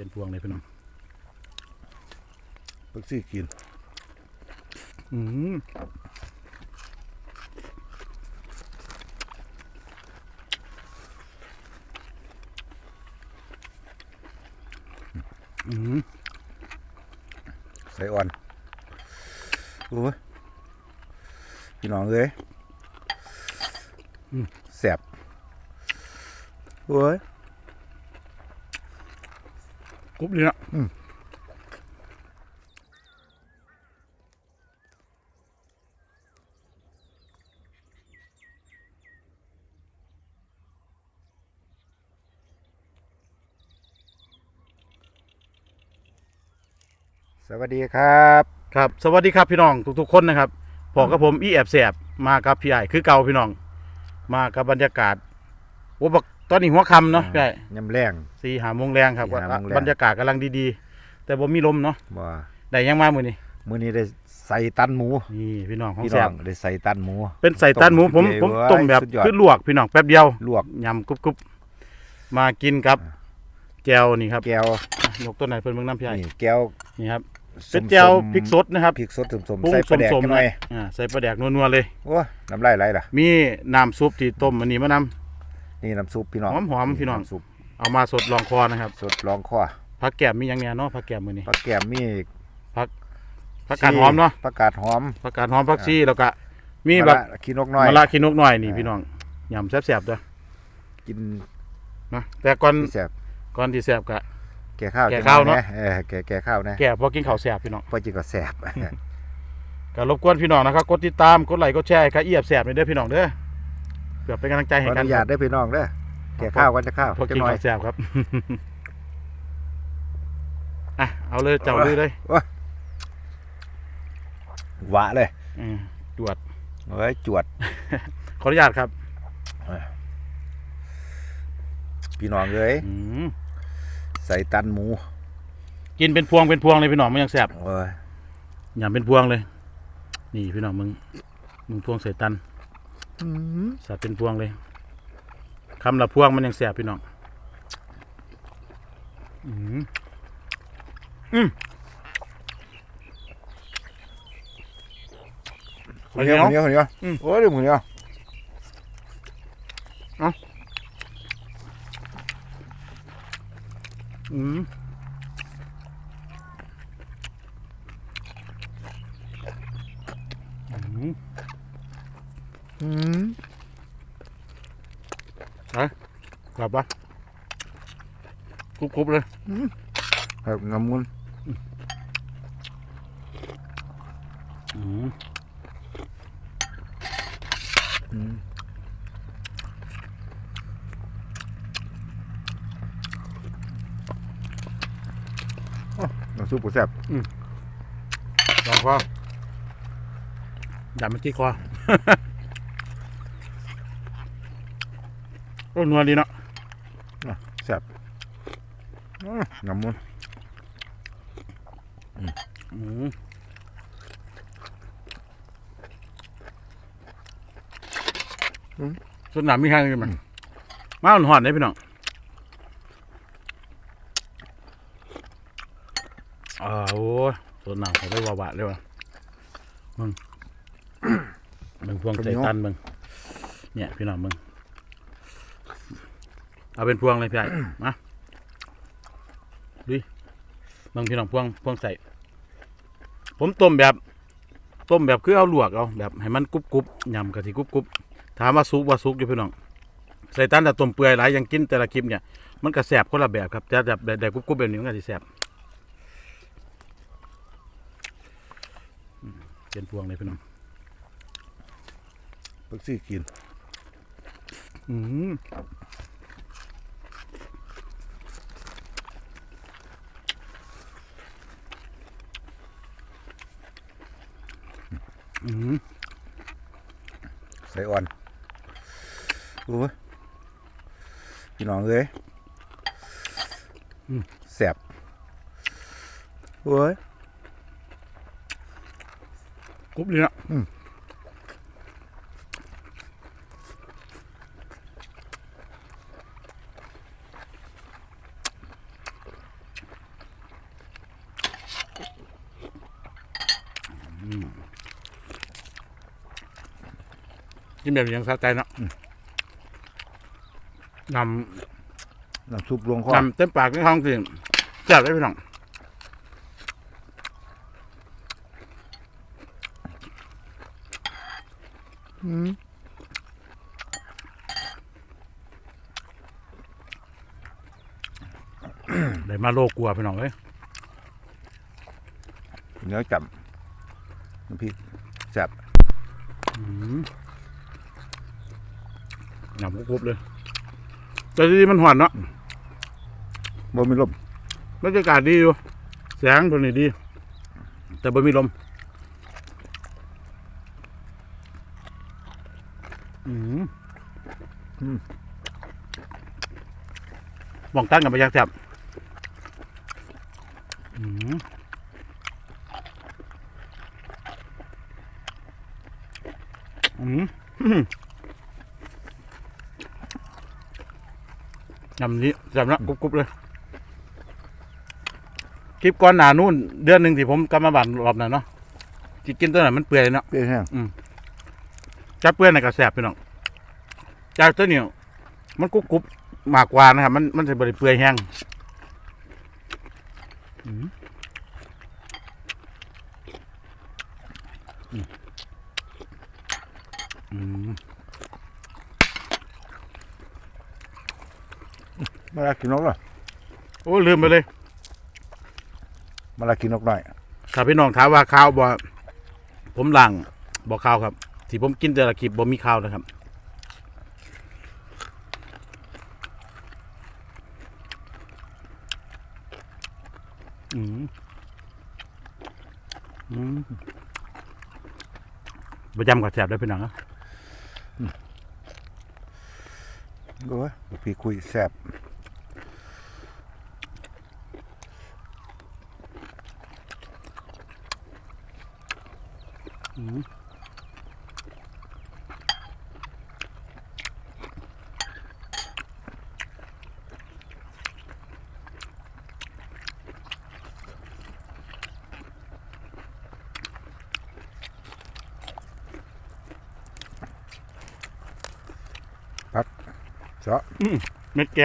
เป็นพวงเลยพี่น้องเพิ่งซื้อกิน อืมอืมใส่อ่อนโอ้ยพี่น้องเอ้ยแสบโอ้ย กรุบเลยนะอืมสวัสดีครับครับ สวัสดีครับพี่น้องทุกๆคนนะครับพอกับผมอีแอบแสบมากับพี่ใหญ่คือเก่าพี่น้อง มากับบรรยากาศโอ้บัก ตอนนี้หัวค่ำเนาะพี่ใหญ่ยำแรง สี่หาโมงแรงครับสี่ห้าโมงแลงบรรยากาศกำลังดีๆ แต่บ่มีลมเนาะบ่ได้ยังมามื้อนี้มื้อนี้ได้ใส่ตันหมูนี่พี่น้องของพี่แสน้อบงได้ใส่ตันหมู เป็นใส่ตันหมูผมต้มผมเว้ยต้มแบบสุดยอด คือลวกพี่น้องแป๊บเดียวลวกยำกรุบๆมากินครับแจวนี่ครับแก้วยกต้นไหนเพิ่นเบิ่งน้ำพี่ใหญ่นี่แก้วนี่ครับสเป็นมแจวๆพริกสดนะครับพริกสดสมปรุงๆใส่ปลาแดกสมกันๆหน่อยอ่าใส่ปลาแดกนัวๆเลย โอ้น้ำลายไหลล่ะ มีน้ำซุปที่ต้มอันนี้มานำ นี่น้ำซุปพี่น้องหอมๆพี่น้องซุปเอามาสดรองคอนะครับสดรองคอผักแก้มมีหยังแหน่เนาะผักแก้มมื้อนี้ผักแก้มมีผักกาดหอมเนาะผักกาดหอมผักกาดหอมผักชีแล้วก็มีแบบะระขี้นกน้อย มะละขี้นกหน่อยนี่พี่น้องยำแซ่บๆเด้อกินนะแต่ก่อนที่แซ่บก่อนที่แซ่บก็ แก่ข้าวแก่ข้าวจังหอยเนอะเออแก่แก่ข้าวนะแก่พอกินข้าวแซ่บพี่น้องพอจิก็แซ่บก็รบกวนพี่น้องนะครับกดติดตามกดไลค์กดแชร์ให้กับเอียบแซ่บนี่เด้อพี่น้องเด้อ เพื่อเป็นกำลังใจขให้ออกันนุญาตได้อพี่น้องเด้อแก่ข้าวกันจะข้าวพอจักินงหน่อยข้าวแซ่บครับ อะเอาเลยเจ้าเลยเลยหวะเลยอืมจวด เฮ้ยจวดขออนุญาตครับพี่น้องเอ้ยอืมใส่ตันหมูกินเป็นพวงเป็นพวงเลยพี่น้องมันยังแซ่บโอ้ยยำเป็นพวงเลย นี่พี่น้องมึง มึงพวงใส่ตัน สับเป็นพวงเลยคำละพวงมันยังแซ่บพี่น้องอืมอืมคนเดียวคนเดียวคนเดียวอืมโอ้ยเดี๋ยวคนเดียวอืมอืม อืมกลับปะกรุบๆเลยครับงำมุนอืมอืมโอ้น้ำซุปก็แซ่บลองคอดับเมื่อกี้คอ อ้นัวดีเนาะแซ่บอื้องำมุนอืมส่วนหนามมีแห้งอยู่มั้ยมาหอนๆได้พี่น้องอ่าโอ้ยส่วนหนามเขาได้วาวะเลยว่ะมึงมึงพวงใจตันมึงเนี่ยพี่น้องมึง เอาเป็นพวงเลยพี่ใหญ่มาดูมึงพี่น้องพวงพวงใส่ ผมต้มแบบ ต้มแบบคือเอาลวกเอาแบบให้มันกรุบกรุบยำกะทิกรุบกรุบถามว่าสุกว่าสุกอยู่พี่น้องใส่ตันแต่ต้มเปื่อยหลายอยังกินแต่ละคลิปเนี่ยมันก็แสบคนละแบบครับแต่แบบแบบกรุบกรุบแบบนี้มันก็สิแสบอืมเป็นพวงเลยพี่น้องเพิ่งซื้อกิน อืม ใส่อ่อนโอ้ยพี่น้องเอ้ยแซ่บโอ้ยกรุบเลยนะ กินแบบนี้ยังสะใจเนาะนน้ำซุปลวงคอำนำเต็มปากในท้องสิแซ่บได้พี่น้องได้มาโลกกลัวพี่น้องเอ้ยเนื้อจำน้ำพริกแซ่บ หยำกรุบเลย แต่ที่มันหวานเนาะบ่มีลมบรรยากาศดีอยู่แสงตัวนี้ดี แต่บ่มีลมอืมอืมมองตั้งกับไปยักษ์แซ่บอืมอืมอืม ยำนี้แซ่บนะกรุบๆเลย คลิปก่อนหนานู่น เดือนหนึ่งที่ผมกลับมาบ้านรอบนั้นเนาะจิกินตัวนั้นมันเปื่อยเนาะเปรี้ยวแห้งจับเปื่อยในกระแสบพี่น้องจากตัวนี้มันกรุบกรุบมากกว่านะครับ มันมันจะบริเปื่อยแห้งอืม มอืมมาลากินนกเหรอโอ้ลืมไปเลย มาลากินนกหน่อยถ้าพี่น้องถามว่าข้าวบ่ผมหลังบ่ข้าวครับ ที่ผมกินแต่ละคลิปบ่มีข้าวนะครับอืมอืมประจำกับแสบได้พี่น้องนะโอ้ยพี่คุยแซ่บ อืมเจาะ เม็ดแ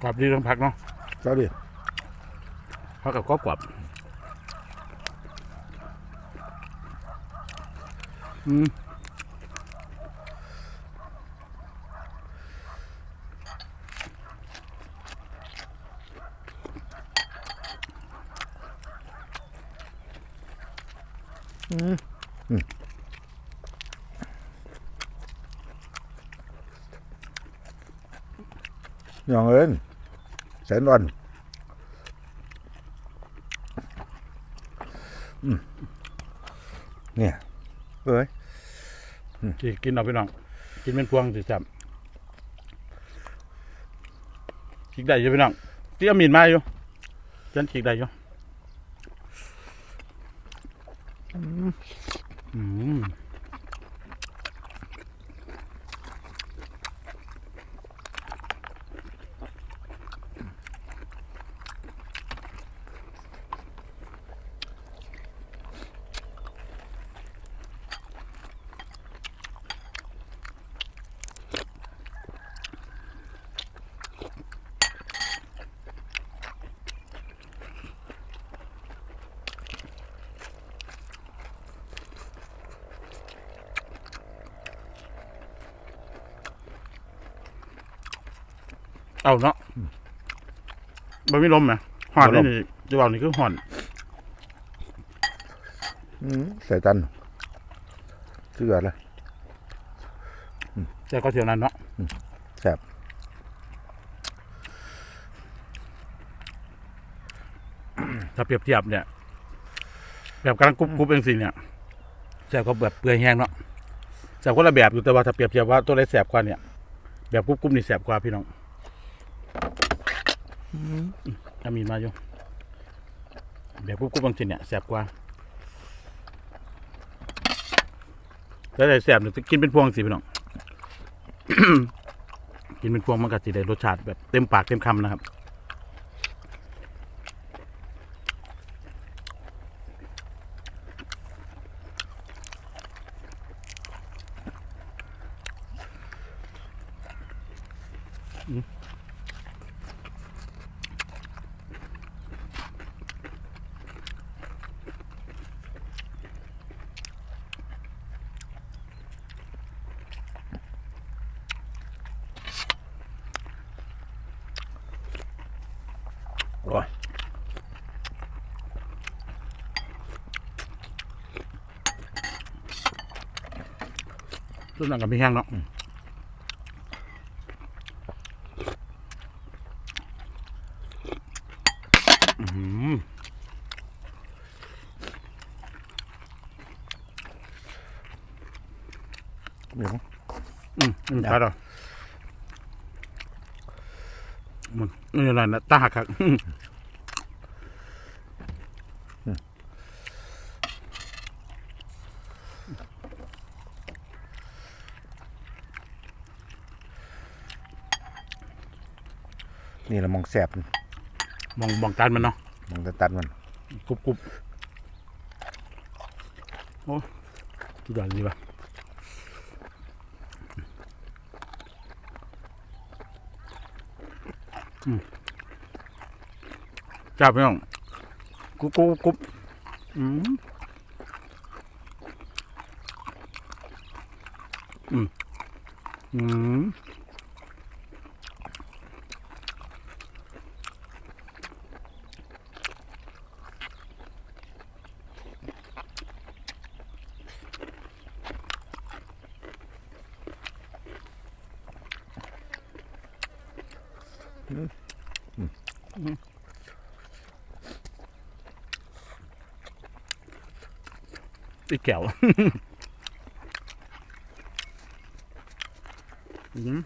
กงกรอบดีทั้งผักเนาะเจาะดิผักกับกรอบกรอบอืมอย่างเอินแสนอ่อนอืมเนี่ยเอ้ยสิกินเอาพี่น้อง กินเป็นพวงสิจับฉีกได้อยู่พี่น้องที่เอามีดมาอยู่ฉันฉีกได้อยู่อืม เอาเนาะบ่มีลมไหมห่อนนี่นี่จะบอกนี่คือห่อนอืมใส่ตันเสือเลยแต่ก็เท่านั้นเนาะแซ่บถ้าเปรียบเทียบเนี่ย แบบกำลังกรุบกรุบเองสิเนี่ยแสบก็แบบเปื่อยแห้งเนาะแสบคนละแบบอยู่แต่ว่าถ้าเปรียบเทียบว่าตัวไหนแสบกว่าเนี่ย แบบกรุบกรุบนี่แสบกว่าพี่น้อง ถ้ามีมาอยู่แบบกรุบกรุบบางทีเนี่ยแสบกว่าแล้วแต่แสบเนี่ยกินเป็นพวงสิพี่น้องกินเป็นพวงมันก็สิได้รสชาติแบบเต็มปากเต็มคำนะครับโส่วนนั้นก็ไม่แห้งเนาะอื้อหือมีมั้งอืมอืมครับมันนี่อะไรนะตาหักครับ นี่ละมองแสบมองมองการมันเนาะมองตะตัดมันกรุบกรุบโอ้สุดยอดดีป่ะอืมจับพี่น้องกรุบกรุบกรุบอืมอืมอืม อีกแก้วอืม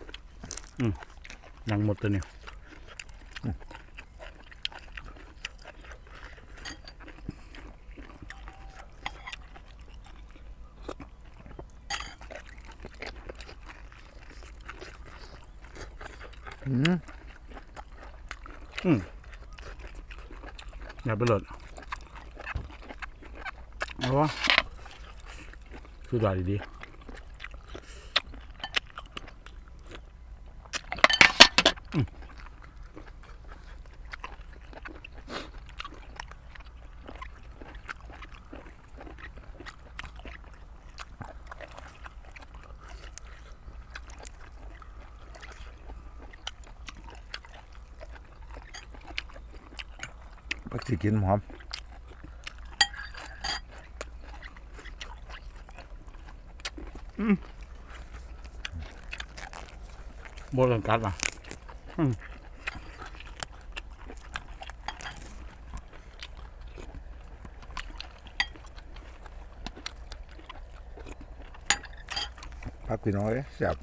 อืมยังหมดตัวเนี่ยอืมอย่าไปหลดเอาวะ สุดยอดดีๆอืมปักสิกินหอม โบราณกัดมาพักพี่น้อยแสบ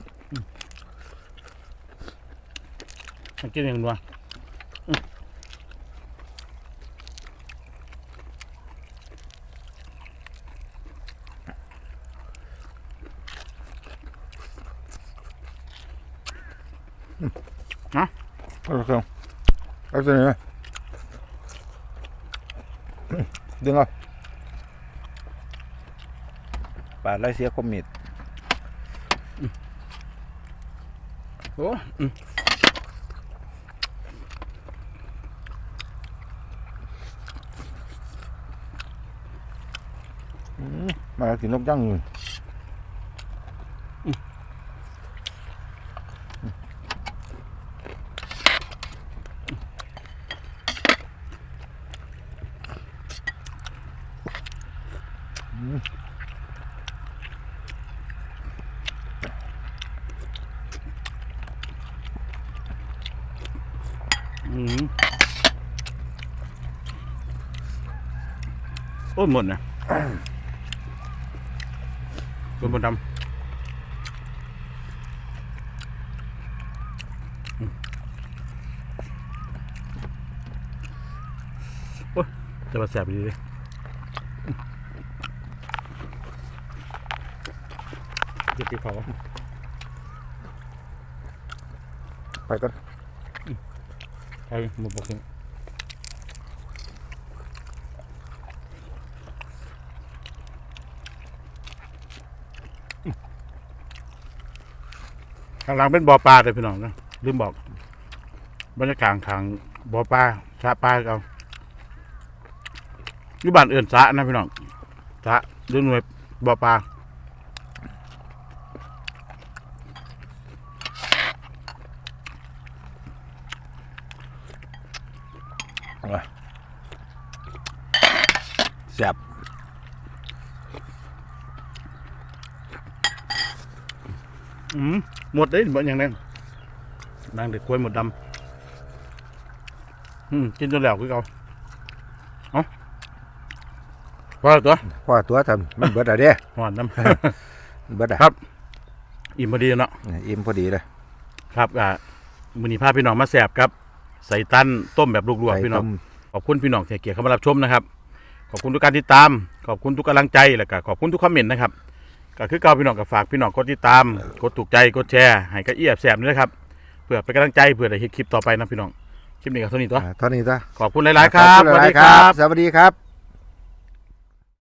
มันกินยังไงวะ เอาละครับ เอาตัวนี้ไหมดึงเอาปาดไรเสียคมมิดโอ้อืมมากินนกย่างอยู่อื โอ้ยหมดนะตัวบนดำโอ้ยจะมาแสบดีเลย จะปีเขาไปก่อนไปหมดบอกเลยข้างหลังเป็นบ่อปลาเลยพี่น้องนะลืมบอกบรรยากาศข้างบ่อปลาสระปลาเอาอยู่บ้านเอื่นสระนะพี่น้องสระหรือหน่วยบ่อปลา แซ่บอืมหมดเลยบ่อย่างนั้นนางเด็กควยหมดดำอืมกินจนแล้วคือเขาเอาพอแล้วตัวพ่อตัวทำมันเบิดอะเด้หอนน้มันเบิดอะครับำอิ่มพอดีเนาะอิ่มพอดีเลยครับอ่ามือนี้พาพี่น้องมาแสบครับ ใส่ตันต้มแบบลวกๆพี่น้องขอบคุณพี่น้องที่ให้เกียรติเข้ามารับชมนะครับ ขอบคุณทุกการติดตาม ขอบคุณทุกกำลังใจแล้วก็ขอบคุณทุกคอมเมนต์นะครับก็คือเก่าพี่น้องก็ฝากพี่น้องกดติดตาม กดถูกใจกดแชร์ให้กับเอียบแสบนี่นะครับเพื่อเป็นกำลังใจเพื่อได้เฮ็ดคลิปต่อไปนะพี่น้องคลิปนี้ก็เท่านี้ตัวอ่าเท่านี้จ้ะขอบคุณหลาย ๆ ครับขอบคุณหลายๆครับ สวัสดีครับ